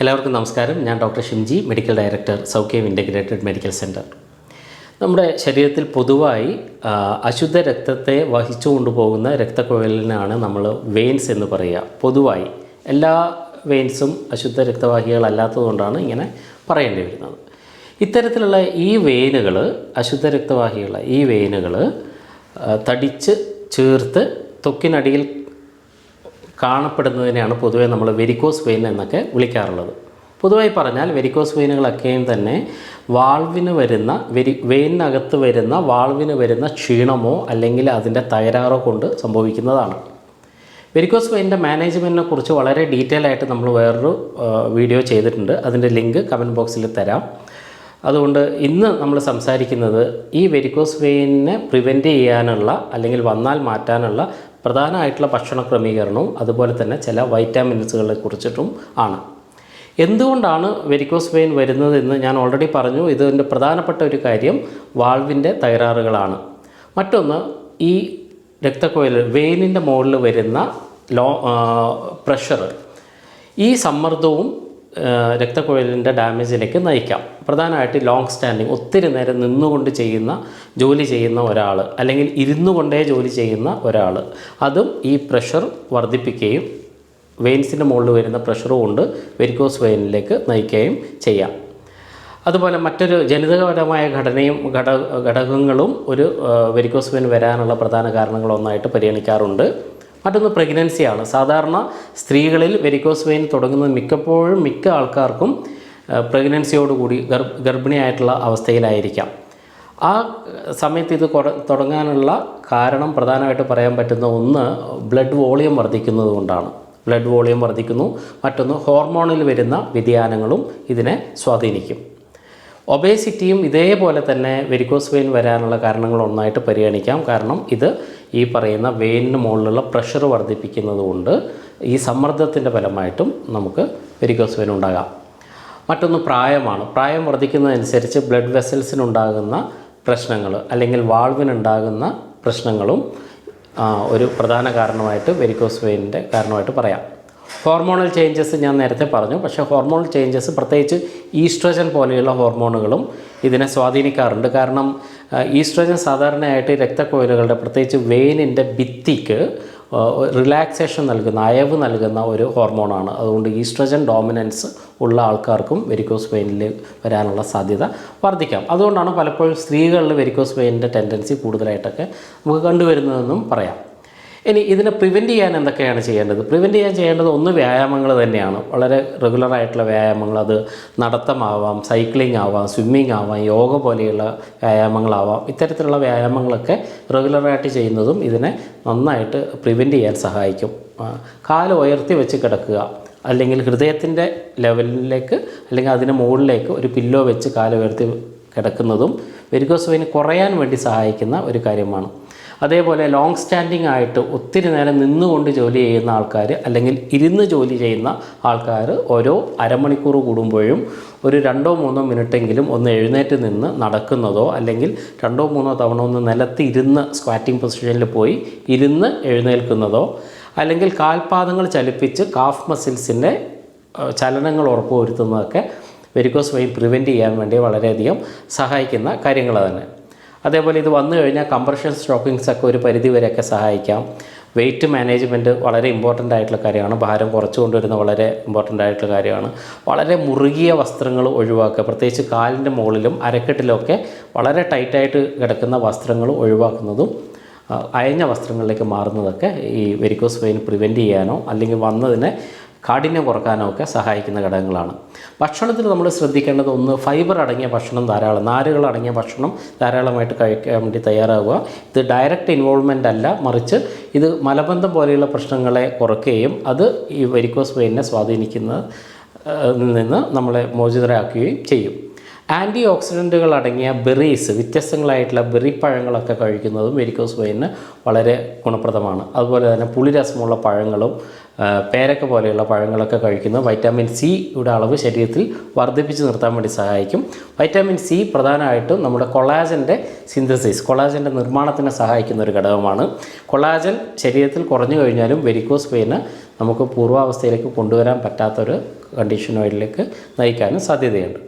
എല്ലാവർക്കും നമസ്കാരം. ഞാൻ doctor Shimji medical director Soukhyam integrated medical centre നമ്മുടെ ശരീരത്തിൽ പൊതുവായി അശുദ്ധ രക്തത്തെ വഹിച്ചു കൊണ്ടുപോകുന്ന രക്തക്കുഴലിനാണ് നമ്മൾ വെയിൻസ് എന്ന് പറയുക. പൊതുവായി എല്ലാ വെയിൻസും അശുദ്ധ രക്തവാഹികളല്ലാത്തതുകൊണ്ടാണ് ഇങ്ങനെ പറയേണ്ടി വരുന്നത്. ഇത്തരത്തിലുള്ള ഈ വെയിനുകൾ അശുദ്ധ രക്തവാഹികളെ ഈ വെയിനുകൾ തടിച്ച് ചേർത്ത് ത്വക്കിനടിയിൽ കാണപ്പെടുന്നതിനെയാണ് പൊതുവേ നമ്മൾ വെരിക്കോസ് വെയിൻ എന്നൊക്കെ വിളിക്കാറുള്ളത്. പൊതുവായി പറഞ്ഞാൽ വെരിക്കോസ് വെയിനുകളൊക്കെയും തന്നെ വാൾവിന് വരുന്ന വെരി വെയിനകത്ത് വരുന്ന വാൾവിന് വരുന്ന ക്ഷീണമോ അല്ലെങ്കിൽ അതിന്റെ തകരാറോ കൊണ്ട് സംഭവിക്കുന്നതാണ്. വെരിക്കോസ് വെയിന്റെ മാനേജ്മെന്റിനെ കുറിച്ച് വളരെ ഡീറ്റെയിൽ ആയിട്ട് നമ്മൾ വേറൊരു വീഡിയോ ചെയ്തിട്ടുണ്ട്. അതിന്റെ ലിങ്ക് കമന്റ് ബോക്സിൽ തരാം. അതുകൊണ്ട് ഇന്ന് നമ്മൾ സംസാരിക്കുന്നത് ഈ വെരിക്കോസ് വെയിനെ പ്രിവെന്റ് ചെയ്യാനുള്ള അല്ലെങ്കിൽ വന്നാൽ മാറ്റാനുള്ള പ്രധാനമായിട്ടുള്ള ഭക്ഷണ ക്രമീകരണവും അതുപോലെ തന്നെ ചില വൈറ്റാമിൻസുകളെ കുറിച്ചിട്ടും ആണ്. എന്തുകൊണ്ടാണ് വെരിക്കോസ് വെയിൻ വരുന്നതെന്ന് ഞാൻ ഓൾറെഡി പറഞ്ഞു. ഇതിന്റെ പ്രധാനപ്പെട്ട ഒരു കാര്യം വാൾവിന്റെ തകരാറുകളാണ്. മറ്റൊന്ന് ഈ രക്തക്കോയിൽ വെയിനിന്റെ മുകളിൽ വരുന്ന ലോ പ്രഷർ ഈ സമ്മർദ്ദവും രക്തക്കുഴലിന്റെ ഡാമേജിലേക്ക് നയിക്കാം. പ്രധാനമായിട്ട് ലോങ് സ്റ്റാൻഡിങ് ഒത്തിരി നേരം നിന്നുകൊണ്ട് ചെയ്യുന്ന ജോലി ചെയ്യുന്ന ഒരാൾ അല്ലെങ്കിൽ ഇരുന്നു കൊണ്ടേ ജോലി ചെയ്യുന്ന ഒരാൾ അതും ഈ പ്രഷർ വർദ്ധിപ്പിക്കുകയും വെയിൻസിന്റെ മുകളിൽ വരുന്ന പ്രഷർ കൊണ്ട് വെരിക്കോസ് വെയിനിലേക്ക് നയിക്കുകയും ചെയ്യാം. അതുപോലെ മറ്റൊരു ജനിതകപരമായ ഘടനയും ഘട ഘടകങ്ങളും ഒരു വെരിക്കോസ് വെയിൻ വരാനുള്ള പ്രധാന കാരണങ്ങളൊന്നായിട്ട് പരിഗണിക്കാറുണ്ട്. മറ്റൊന്ന് പ്രഗ്നൻസിയാണ് സാധാരണ സ്ത്രീകളിൽ വെരിക്കോസ് വെയിൻ തുടങ്ങുന്നത് മിക്കപ്പോഴും മിക്ക ആൾക്കാർക്കും പ്രഗ്നൻസിയോടുകൂടി ഗർഭ ഗർഭിണിയായിട്ടുള്ള അവസ്ഥയിലായിരിക്കാം. ആ സമയത്ത് ഇത് തുടങ്ങാനുള്ള കാരണം പ്രധാനമായിട്ട് പറയാൻ പറ്റുന്ന ഒന്ന് ബ്ലഡ് വോളിയം വർദ്ധിക്കുന്നത് കൊണ്ടാണ്. ബ്ലഡ് വോളിയം വർദ്ധിക്കുന്നു. മറ്റൊന്ന് ഹോർമോണിൽ വരുന്ന വ്യതിയാനങ്ങളും ഇതിനെ സ്വാധീനിക്കും. ഒബേസിറ്റിയും ഇതേപോലെ തന്നെ വെരിക്കോസ് വെയിൻ വരാനുള്ള കാരണങ്ങൾ ഒന്നായിട്ട് പരിഗണിക്കാം. കാരണം ഇത് ഈ പറയുന്ന വെയിനിന് മുകളിലുള്ള പ്രഷർ വർദ്ധിപ്പിക്കുന്നത് കൊണ്ട് ഈ സമ്മർദ്ദത്തിന്റെ ഫലമായിട്ടും നമുക്ക് വെരിക്കോസ് വെയിൻ ഉണ്ടാകാം. മറ്റൊന്ന് പ്രായമാണ്. പ്രായം വർദ്ധിക്കുന്നതനുസരിച്ച് ബ്ലഡ് വെസൽസിനുണ്ടാകുന്ന പ്രശ്നങ്ങൾ അല്ലെങ്കിൽ വാൾവിനുണ്ടാകുന്ന പ്രശ്നങ്ങളും ഒരു പ്രധാന കാരണമായിട്ട് വെരിക്കോസ് വെയിനിന്റെ കാരണമായിട്ട് പറയാം. ഹോർമോണൽ ചേഞ്ചസ് ഞാൻ നേരത്തെ പറഞ്ഞു. പക്ഷേ ഹോർമോണൽ ചേഞ്ചസ് പ്രത്യേകിച്ച് ഈസ്ട്രജൻ പോലെയുള്ള ഹോർമോണുകളും ഇതിനെ സ്വാധീനിക്കാറുണ്ട്. കാരണം ഈസ്ട്രജൻ സാധാരണയായിട്ട് രക്തക്കോയിലുകളുടെ പ്രത്യേകിച്ച് വെയിനിന്റെ ഭിത്തിക്ക് റിലാക്സേഷൻ നൽകുന്ന അയവ് നൽകുന്ന ഒരു ഹോർമോണാണ്. അതുകൊണ്ട് ഈസ്ട്രജൻ ഡോമിനൻസ് ഉള്ള ആൾക്കാർക്കും വെരിക്കോസ് വെയിനിൽ വരാനുള്ള സാധ്യത വർദ്ധിക്കാം. അതുകൊണ്ടാണ് പലപ്പോഴും സ്ത്രീകളിൽ വെരിക്കോസ് വെയിനിന്റെ ടെൻഡൻസി കൂടുതലായിട്ടൊക്കെ നമുക്ക് കണ്ടുവരുന്നതെന്നും പറയാം. ഇനി ഇതിനെ പ്രിവെന്റ് ചെയ്യാൻ എന്തൊക്കെയാണ് ചെയ്യേണ്ടത്? പ്രിവെന്റ് ചെയ്യാൻ ചെയ്യേണ്ടത് ഒന്ന് വ്യായാമങ്ങൾ തന്നെയാണ്. വളരെ റെഗുലറായിട്ടുള്ള വ്യായാമങ്ങൾ. അത് നടത്തമാവാം സൈക്ലിംഗ് ആവാം സ്വിമ്മിംഗ് ആവാം യോഗ പോലെയുള്ള വ്യായാമങ്ങളാവാം. ഇത്തരത്തിലുള്ള വ്യായാമങ്ങളൊക്കെ റെഗുലറായിട്ട് ചെയ്യുന്നതും ഇതിനെ നന്നായിട്ട് പ്രിവെന്റ് ചെയ്യാൻ സഹായിക്കും. കാൽ ഉയർത്തി വെച്ച് കിടക്കുക. അല്ലെങ്കിൽ ഹൃദയത്തിന്റെ ലെവലിലേക്ക് അല്ലെങ്കിൽ അതിന് മുകളിലേക്ക് ഒരു പില്ലോ വെച്ച് കാൽ ഉയർത്തി കിടക്കുന്നതും വെരിക്കോസ് വെയിൻ കുറയാൻ വേണ്ടി സഹായിക്കുന്ന ഒരു കാര്യമാണ്. അതേപോലെ ലോങ് സ്റ്റാൻഡിങ് ആയിട്ട് ഒത്തിരി നേരം നിന്നുകൊണ്ട് ജോലി ചെയ്യുന്ന ആൾക്കാർ അല്ലെങ്കിൽ ഇരുന്ന് ജോലി ചെയ്യുന്ന ആൾക്കാർ ഓരോ അരമണിക്കൂർ കൂടുമ്പോഴും ഒരു രണ്ടോ മൂന്നോ മിനിറ്റെങ്കിലും ഒന്ന് എഴുന്നേറ്റ് നിന്ന് നടക്കുന്നതോ അല്ലെങ്കിൽ രണ്ടോ മൂന്നോ തവണ ഒന്ന് നിലത്ത് ഇരുന്ന് സ്ക്വാറ്റിംഗ് പൊസിഷനിൽ പോയി ഇരുന്ന് എഴുന്നേൽക്കുന്നതോ അല്ലെങ്കിൽ കാൽപാദങ്ങൾ ചലിപ്പിച്ച് കാഫ് മസിൽസിന്റെ ചലനങ്ങൾ ഉറപ്പുവരുത്തുന്നതൊക്കെ വെരിക്കോസ് വെയിൻ പ്രിവെന്റ് ചെയ്യാൻ വേണ്ടി വളരെയധികം സഹായിക്കുന്ന കാര്യങ്ങൾ തന്നെ. അതേപോലെ ഇത് വന്നു കഴിഞ്ഞാൽ കംപ്രഷൻ സ്റ്റോക്കിങ്സ് ഒക്കെ ഒരു പരിധി വരെയൊക്കെ സഹായിക്കാം. വെയിറ്റ് മാനേജ്മെന്റ് വളരെ ഇമ്പോർട്ടന്റ് ആയിട്ടുള്ള കാര്യമാണ്. ഭാരം കുറച്ചു കൊണ്ടുവരുന്ന വളരെ ഇമ്പോർട്ടന്റ് ആയിട്ടുള്ള കാര്യമാണ്. വളരെ മുറുകിയ വസ്ത്രങ്ങൾ ഒഴിവാക്കുക. പ്രത്യേകിച്ച് കാലിന്റെ മുകളിലും അരക്കെട്ടിലൊക്കെ വളരെ ടൈറ്റായിട്ട് കിടക്കുന്ന വസ്ത്രങ്ങൾ ഒഴിവാക്കുന്നതും അയഞ്ഞ വസ്ത്രങ്ങളിലേക്ക് മാറുന്നതൊക്കെ ഈ വെരിക്കോസ് വെയിൻ പ്രിവെന്റ് ചെയ്യാനോ അല്ലെങ്കിൽ വന്നതിനെ കാഠിന്യം കുറക്കാനോ ഒക്കെ സഹായിക്കുന്ന ഘടകങ്ങളാണ്. ഭക്ഷണത്തിൽ നമ്മൾ ശ്രദ്ധിക്കേണ്ടത് ഒന്ന് ഫൈബർ അടങ്ങിയ ഭക്ഷണം ധാരാളം നാരുകൾ അടങ്ങിയ ഭക്ഷണം ധാരാളമായിട്ട് കഴിക്കാൻ വേണ്ടി തയ്യാറാവുക. ഇത് ഡയറക്റ്റ് ഇൻവോൾവ്മെന്റ് അല്ല മറിച്ച് ഇത് മലബന്ധം പോലെയുള്ള പ്രശ്നങ്ങളെ കുറക്കുകയും അത് ഈ വെരിക്കോസ് വെയിനെ സ്വാധീനിക്കുന്ന നിന്ന് നമ്മളെ മോചിതരാക്കുകയും ചെയ്യും. ആന്റി ഓക്സിഡന്റുകൾ അടങ്ങിയ ബെറീസ് വ്യത്യസ്തങ്ങളായിട്ടുള്ള ബെറി പഴങ്ങളൊക്കെ കഴിക്കുന്നതും വെരിക്കോസ് വെയിന് വളരെ ഗുണപ്രദമാണ്. അതുപോലെ തന്നെ പുളിരസമുള്ള പഴങ്ങളും പേരക്ക പോലെയുള്ള പഴങ്ങളൊക്കെ കഴിക്കുന്നത് വൈറ്റാമിൻ സിയുടെ അളവ് ശരീരത്തിൽ വർദ്ധിപ്പിച്ച് നിർത്താൻ വേണ്ടി സഹായിക്കും. വൈറ്റാമിൻ സി പ്രധാനമായിട്ടും നമ്മുടെ കൊളാജന്റെ സിന്തസിസ് കൊളാജന്റെ നിർമ്മാണത്തിന് സഹായിക്കുന്ന ഒരു ഘടകമാണ്. കൊളാജൻ ശരീരത്തിൽ കുറഞ്ഞു കഴിഞ്ഞാലും വെരിക്കോസ് വെയിന് നമുക്ക് പൂർവാവസ്ഥയിലേക്ക് കൊണ്ടുവരാൻ പറ്റാത്തൊരു കണ്ടീഷനുകളിലേക്ക് നയിക്കാനും സാധ്യതയുണ്ട്.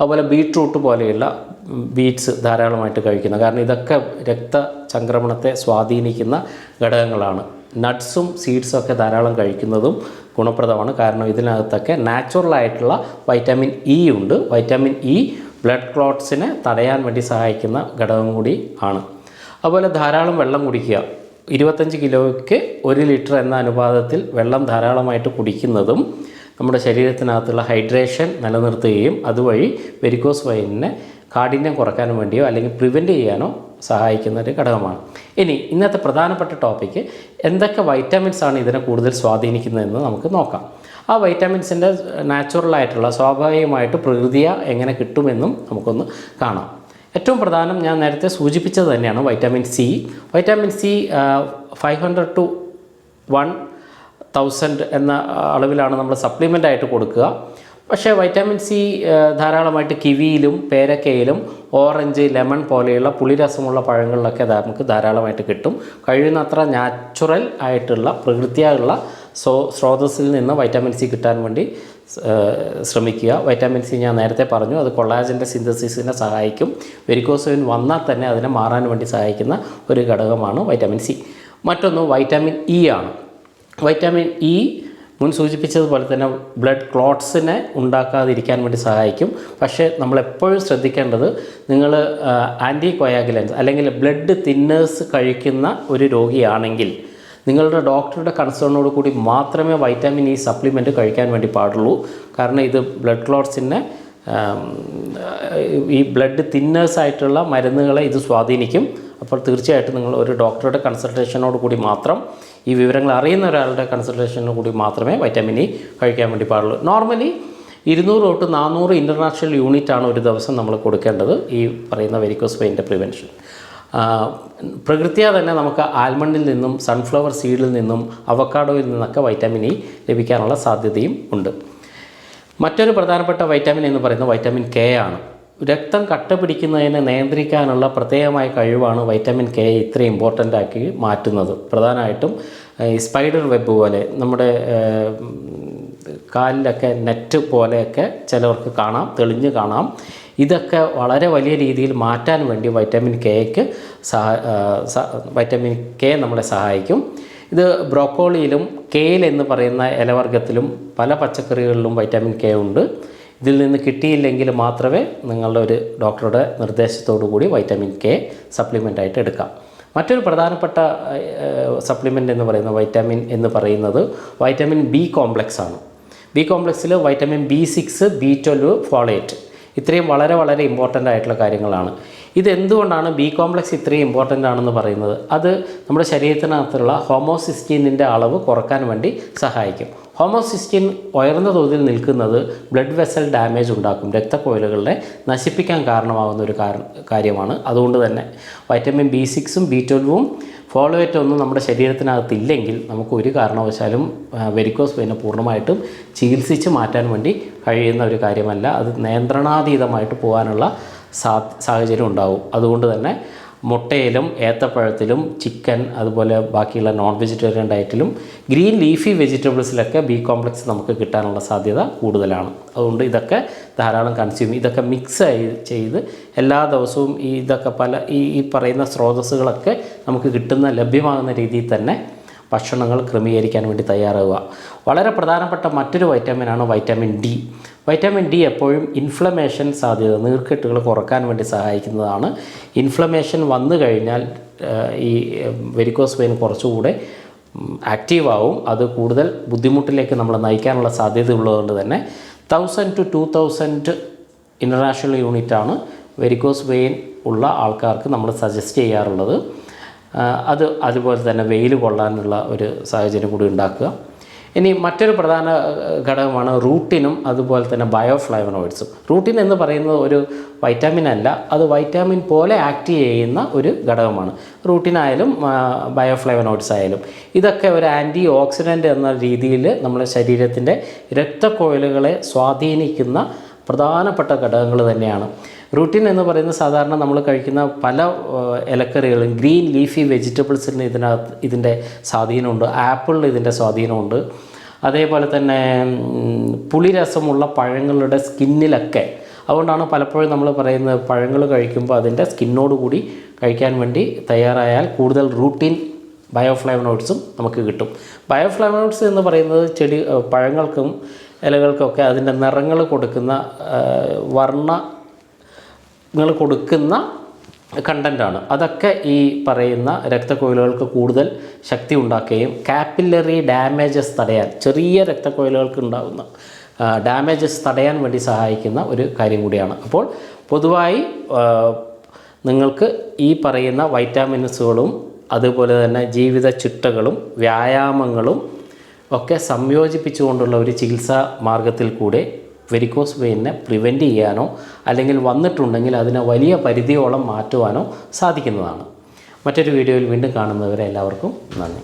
അതുപോലെ ബീട്രൂട്ട് പോലെയുള്ള ബീറ്റ്സ് ധാരാളമായിട്ട് കഴിക്കുന്നത് കാരണം ഇതൊക്കെ രക്തചംക്രമണത്തെ സ്വാധീനിക്കുന്ന ഘടകങ്ങളാണ്. നട്ട്സും സീഡ്സും ഒക്കെ ധാരാളം കഴിക്കുന്നതും ഗുണപ്രദമാണ്. കാരണം ഇതിനകത്തൊക്കെ നാച്ചുറലായിട്ടുള്ള വൈറ്റമിൻ ഇ ഉണ്ട്. വൈറ്റമിൻ ഇ ബ്ലഡ് ക്ലോട്ട്സിനെ തടയാൻ വേണ്ടി സഹായിക്കുന്ന ഘടകം കൂടി ആണ്. അതുപോലെ ധാരാളം വെള്ളം കുടിക്കുക. ഇരുപത്തഞ്ച് കിലോയ്ക്ക് ഒരു ലിറ്റർ എന്ന അനുപാതത്തിൽ വെള്ളം ധാരാളമായിട്ട് കുടിക്കുന്നതും നമ്മുടെ ശരീരത്തിനകത്തുള്ള ഹൈഡ്രേഷൻ നിലനിർത്തുകയും അതുവഴി വെരിക്കോസ് വൈനിനെ കാഠിന്യം കുറയ്ക്കാനും വേണ്ടിയോ അല്ലെങ്കിൽ പ്രിവെന്റ് ചെയ്യാനോ സഹായിക്കുന്ന ഒരു ഘടകമാണ്. ഇനി ഇന്നത്തെ പ്രധാനപ്പെട്ട ടോപ്പിക്ക് എന്തൊക്കെ വൈറ്റമിൻസ് ആണ് ഇതിനെ കൂടുതൽ സ്വാധീനിക്കുന്നതെന്ന് നമുക്ക് നോക്കാം. ആ വൈറ്റമിൻസിന്റെ നാച്ചുറലായിട്ടുള്ള സ്വാഭാവികമായിട്ട് പ്രകൃതിയ എങ്ങനെ കിട്ടുമെന്നും നമുക്കൊന്ന് കാണാം. ഏറ്റവും പ്രധാനം ഞാൻ നേരത്തെ സൂചിപ്പിച്ചത് തന്നെയാണ് vitamin C vitamin C five hundred to one thousand എന്ന അളവിലാണ് നമ്മൾ സപ്ലിമെന്റ് ആയിട്ട് കൊടുക്കുക. പക്ഷേ വൈറ്റമിൻ സി ധാരാളമായിട്ട് കിവിയിലും പേരക്കയിലും ഓറഞ്ച് ലെമൺ പോലെയുള്ള പുളിരസമുള്ള പഴങ്ങളിലൊക്കെ നമുക്ക് ധാരാളമായിട്ട് കിട്ടും. കഴിയുന്നത്ര നാച്ചുറൽ ആയിട്ടുള്ള പ്രകൃതിയായുള്ള സോ സ്രോതസ്സിൽ നിന്ന് വൈറ്റമിൻ സി കിട്ടാൻ വേണ്ടി ശ്രമിക്കുക. വൈറ്റമിൻ സി ഞാൻ നേരത്തെ പറഞ്ഞു അത് കൊളാജന്റെ സിന്തസിസിനെ സഹായിക്കും. വെരിക്കോസോയിൻ വന്നാൽ തന്നെ അതിനെ മാറാൻ വേണ്ടി സഹായിക്കുന്ന ഒരു ഘടകമാണ് വൈറ്റമിൻ സി മറ്റൊന്ന് വൈറ്റമിൻ ഇ ആണ്. വൈറ്റമിൻ ഇ മുൻ സൂചിപ്പിച്ചതുപോലെ തന്നെ ബ്ലഡ് ക്ലോട്ട്സിനെ ഉണ്ടാക്കാതിരിക്കാൻ വേണ്ടി സഹായിക്കും. പക്ഷേ നമ്മളെപ്പോഴും ശ്രദ്ധിക്കേണ്ടത് നിങ്ങൾ ആന്റി കൊയാഗുലൻസ് അല്ലെങ്കിൽ ബ്ലഡ് തിന്നേഴ്സ് കഴിക്കുന്ന ഒരു രോഗിയാണെങ്കിൽ നിങ്ങളുടെ ഡോക്ടറുടെ കൺസേണോട് കൂടി മാത്രമേ വൈറ്റാമിൻ ഇ സപ്ലിമെന്റ് കഴിക്കാൻ വേണ്ടി പാടുള്ളൂ. കാരണം ഇത് ബ്ലഡ് ക്ലോട്ട്സിനെ ഈ ബ്ലഡ് തിന്നേഴ്സായിട്ടുള്ള മരുന്നുകളെ ഇത് സ്വാധീനിക്കും. അപ്പോൾ തീർച്ചയായിട്ടും നിങ്ങൾ ഒരു ഡോക്ടറുടെ കൺസൾട്ടേഷനോട് കൂടി മാത്രം ഈ വിവരങ്ങൾ അറിയുന്ന ഒരാളുടെ കൺസൾട്ടേഷനോട് കൂടി മാത്രമേ വൈറ്റമിൻ ഇ കഴിക്കാൻ വേണ്ടി പാടുള്ളൂ. നോർമലി ഇരുന്നൂറ് തൊട്ട് നാനൂറ് ഇന്റർനാഷണൽ യൂണിറ്റ് ആണ് ഒരു ദിവസം നമ്മൾ കൊടുക്കേണ്ടത് ഈ പറയുന്ന വെരിക്കോസ് പെയിന്റെ പ്രിവെൻഷൻ പ്രകൃതിയാ തന്നെ നമുക്ക് ആൽമണ്ടിൽ നിന്നും സൺഫ്ലവർ സീഡിൽ നിന്നും അവക്കാഡോയിൽ നിന്നൊക്കെ വൈറ്റമിൻ ഇ ലഭിക്കാനുള്ള സാധ്യതയും ഉണ്ട്. മറ്റൊരു പ്രധാനപ്പെട്ട വൈറ്റമിൻ എന്ന് പറയുന്നത് വൈറ്റമിൻ കെ ആണ്. രക്തം കട്ട പിടിക്കുന്നതിനെ നിയന്ത്രിക്കാനുള്ള പ്രത്യേകമായ കഴിവാണ് വൈറ്റമിൻ കെ ഇത്രയും ഇമ്പോർട്ടന്റ് ആക്കി മാറ്റുന്നത്. പ്രധാനമായിട്ടും ഈ സ്പൈഡർ വെബ് പോലെ നമ്മുടെ കാലിലൊക്കെ നെറ്റ് പോലെയൊക്കെ ചിലവർക്ക് കാണാം തെളിഞ്ഞ് കാണാം. ഇതൊക്കെ വളരെ വലിയ രീതിയിൽ മാറ്റാൻ വേണ്ടി വൈറ്റമിൻ കെക്ക് സഹ വൈറ്റമിൻ കെ നമ്മളെ സഹായിക്കും. ഇത് ബ്രോക്കോളിയിലും കെയിൽ എന്ന് പറയുന്ന ഇലവർഗത്തിലും പല പച്ചക്കറികളിലും വൈറ്റമിൻ കെ ഉണ്ട്. ഇതിൽ നിന്ന് കിട്ടിയില്ലെങ്കിൽ മാത്രമേ നിങ്ങളുടെ ഒരു ഡോക്ടറുടെ നിർദ്ദേശത്തോടു കൂടി വൈറ്റമിൻ കെ സപ്ലിമെന്റ് ആയിട്ട് എടുക്കാം. മറ്റൊരു പ്രധാനപ്പെട്ട സപ്ലിമെന്റ് എന്ന് പറയുന്ന വൈറ്റമിൻ എന്ന് പറയുന്നത് വൈറ്റമിൻ ബി കോംപ്ലക്സ് ആണ്. ബി കോംപ്ലക്സിൽ vitamin B six B twelve folate ഇത്രയും വളരെ വളരെ ഇമ്പോർട്ടന്റ് ആയിട്ടുള്ള കാര്യങ്ങളാണ്. ഇതെന്തുകൊണ്ടാണ് ബി കോംപ്ലക്സ് ഇത്രയും ഇമ്പോർട്ടന്റ് ആണെന്ന് പറയുന്നത്? അത് നമ്മുടെ ശരീരത്തിനകത്തുള്ള ഹോമോസിസ്റ്റീനിന്റെ അളവ് കുറയ്ക്കാൻ വേണ്ടി സഹായിക്കും. ഹോമോസിസ്റ്റീൻ ഉയർന്ന തോതിൽ നിൽക്കുന്നത് ബ്ലഡ് വെസൽ ഡാമേജ് ഉണ്ടാക്കും. രക്തക്കോയിലുകളെ നശിപ്പിക്കാൻ കാരണമാകുന്ന ഒരു കാര്യമാണ്. അതുകൊണ്ട് തന്നെ വൈറ്റമിൻ ബി സിക്സും ബി ട്വൽവും ഫോളോവേറ്റ് ഒന്നും നമ്മുടെ ശരീരത്തിനകത്ത് ഇല്ലെങ്കിൽ നമുക്ക് ഒരു കാരണവശാലും വെരിക്കോസ് വെയിനെ പൂർണമായിട്ടും ചികിത്സിച്ച് മാറ്റാൻ വേണ്ടി കഴിയുന്ന ഒരു കാര്യമല്ല. അത് നിയന്ത്രണാതീതമായിട്ട് പോകാനുള്ള സാഹചര്യം ഉണ്ടാവും. അതുകൊണ്ട് തന്നെ മുട്ടയിലും ഏത്തപ്പഴത്തിലും ചിക്കൻ അതുപോലെ ബാക്കിയുള്ള നോൺ വെജിറ്റേറിയൻ ഡയറ്റിലും ഗ്രീൻ ലീഫി വെജിറ്റബിൾസിലൊക്കെ ബി കോംപ്ലക്സ് നമുക്ക് കിട്ടാനുള്ള സാധ്യത കൂടുതലാണ്. അതുകൊണ്ട് ഇതൊക്കെ ധാരാളം കൺസ്യൂം ഇതൊക്കെ മിക്സ് ചെയ്ത് എല്ലാ ദിവസവും ഇതൊക്കെ പല ഈ പറയുന്ന സ്രോതസ്സുകളൊക്കെ നമുക്ക് കിട്ടുന്ന ലഭ്യമാകുന്ന രീതിയിൽ തന്നെ ഭക്ഷണങ്ങൾ ക്രമീകരിക്കാൻ വേണ്ടി തയ്യാറാവുക. വളരെ പ്രധാനപ്പെട്ട മറ്റൊരു വൈറ്റമിനാണ് വൈറ്റമിൻ ഡി വൈറ്റമിൻ ഡി എപ്പോഴും ഇൻഫ്ലമേഷൻ സാധ്യത നീർക്കെട്ടുകൾ കുറയ്ക്കാൻ വേണ്ടി സഹായിക്കുന്നതാണ്. ഇൻഫ്ലമേഷൻ വന്നു കഴിഞ്ഞാൽ ഈ വെരിക്കോസ് വെയിൻ കുറച്ചുകൂടെ ആക്റ്റീവ് ആവും. അത് കൂടുതൽ ബുദ്ധിമുട്ടിലേക്ക് നമ്മളെ നയിക്കാനുള്ള സാധ്യത ഉള്ളതുകൊണ്ട് തന്നെ thousand to two thousand international യൂണിറ്റാണ് വെരിക്കോസ് വെയിൻ ഉള്ള ആൾക്കാർക്ക് നമ്മൾ സജസ്റ്റ് ചെയ്യാറുള്ളത്. അത് അതുപോലെ തന്നെ വെയിൽ കൊള്ളാനുള്ള ഒരു സാഹചര്യം കൂടി ഉണ്ടാക്കുക. ഇനി മറ്റൊരു പ്രധാന ഘടകമാണ് റൂട്ടിനും അതുപോലെ തന്നെ ബയോഫ്ലൈവനോയിഡ്സും. റൂട്ടിൻ എന്ന് പറയുന്നത് ഒരു വൈറ്റാമിൻ അല്ല അത് വൈറ്റാമിൻ പോലെ ആക്ട് ചെയ്യുന്ന ഒരു ഘടകമാണ്. റൂട്ടിനായാലും ബയോഫ്ലൈവനോയിഡ്സ് ആയാലും ഇതൊക്കെ ഒരു ആന്റി ഓക്സിഡന്റ് എന്ന രീതിയിൽ നമ്മുടെ ശരീരത്തിന്റെ രക്തക്കോയിലുകളെ സ്വാധീനിക്കുന്ന പ്രധാനപ്പെട്ട ഘടകങ്ങൾ തന്നെയാണ്. റൂട്ടിൻ എന്ന് പറയുന്ന സാധാരണ നമ്മൾ കഴിക്കുന്ന പല ഇലക്കറികളും ഗ്രീൻ ലീഫി വെജിറ്റബിൾസിന് ഇതിനകത്ത് ഇതിന്റെ സ്വാധീനമുണ്ട്. ആപ്പിളിൽ ഇതിന്റെ സ്വാധീനമുണ്ട്. അതേപോലെ തന്നെ പുളിരസമുള്ള പഴങ്ങളുടെ സ്കിന്നിലൊക്കെ. അതുകൊണ്ടാണ് പലപ്പോഴും നമ്മൾ പറയുന്നത് പഴങ്ങൾ കഴിക്കുമ്പോൾ അതിന്റെ സ്കിന്നോട് കൂടി കഴിക്കാൻ വേണ്ടി തയ്യാറായാൽ കൂടുതൽ റൂട്ടീൻ ബയോഫ്ലേവനോയിഡ്സും നമുക്ക് കിട്ടും. ബയോഫ്ലേവനോയിഡ്സ് എന്ന് പറയുന്നത് ചെടി പഴങ്ങൾക്കും ഇലകൾക്കൊക്കെ അതിന്റെ നിറങ്ങൾ കൊടുക്കുന്ന ഏഹ് വർണങ്ങൾ കൊടുക്കുന്ന കണ്ടന്റാണ് അതൊക്കെ ഈ പറയുന്ന രക്തക്കൊയിലുകൾക്ക് കൂടുതൽ ശക്തി ഉണ്ടാക്കുകയും കാപ്പില്ലറി ഡാമേജസ് തടയാൻ ചെറിയ രക്തക്കൊയിലുകൾക്ക് ഉണ്ടാകുന്ന ഡാമേജസ് തടയാൻ വേണ്ടി സഹായിക്കുന്ന ഒരു കാര്യം കൂടിയാണ്. അപ്പോൾ പൊതുവായി നിങ്ങൾക്ക് ഈ പറയുന്ന വൈറ്റാമിൻസുകളും അതുപോലെ തന്നെ ജീവിത ചിട്ടകളും വ്യായാമങ്ങളും ഒക്കെ സംയോജിപ്പിച്ചുകൊണ്ടുള്ള ഒരു ചികിത്സാ മാർഗത്തിൽ കൂടെ വെരിക്കോസ് വെയിനെ പ്രിവെന്റ് ചെയ്യാനോ അല്ലെങ്കിൽ വന്നിട്ടുണ്ടെങ്കിൽ അതിനെ വലിയ പരിധിയോളം മാറ്റുവാനോ സാധിക്കുന്നതാണ്. മറ്റൊരു വീഡിയോയിൽ വീണ്ടും കാണുന്നവരെ എല്ലാവർക്കും നന്ദി.